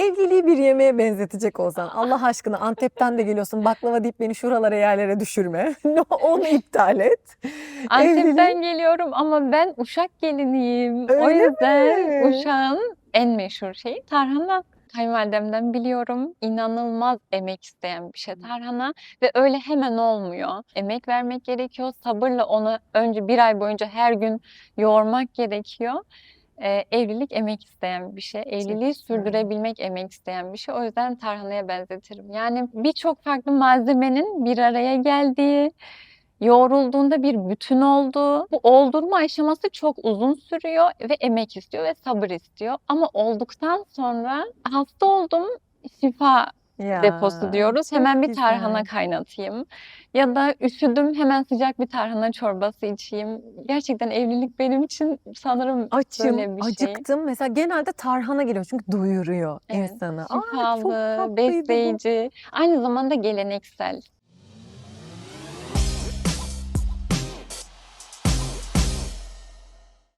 Evliliği bir yemeğe benzetecek olsan Allah aşkına Antep'ten de geliyorsun baklava deyip beni şuralara yerlere düşürme. Onu iptal et. Antep'ten geliyorum ama ben Uşak geliniyim. O Öyle yüzden mi? Uşak'ın en meşhur şeyi tarhana. Kayınvalidemden biliyorum. İnanılmaz emek isteyen bir şey tarhana ve öyle hemen olmuyor. Emek vermek gerekiyor. Sabırla onu önce bir ay boyunca her gün yoğurmak gerekiyor. Ee, evlilik emek isteyen bir şey. Evliliği sürdürebilmek emek isteyen bir şey. O yüzden tarhanaya benzetirim. Yani birçok farklı malzemenin bir araya geldiği, yoğrulduğunda bir bütün olduğu. Bu oldurma aşaması çok uzun sürüyor ve emek istiyor ve sabır istiyor. Ama olduktan sonra hasta oldum, şifa Ya, deposu diyoruz. Hemen bir güzel. tarhana kaynatayım. Ya da üşüdüm, hemen sıcak bir tarhana çorbası içeyim. Gerçekten evlilik benim için sanırım Açım, böyle bir şey. acıktım. Mesela genelde tarhana geliyor çünkü doyuruyor Evet, insanı. Aa, çok Şifalı, tatlıydı bu. besleyici, aynı zamanda geleneksel.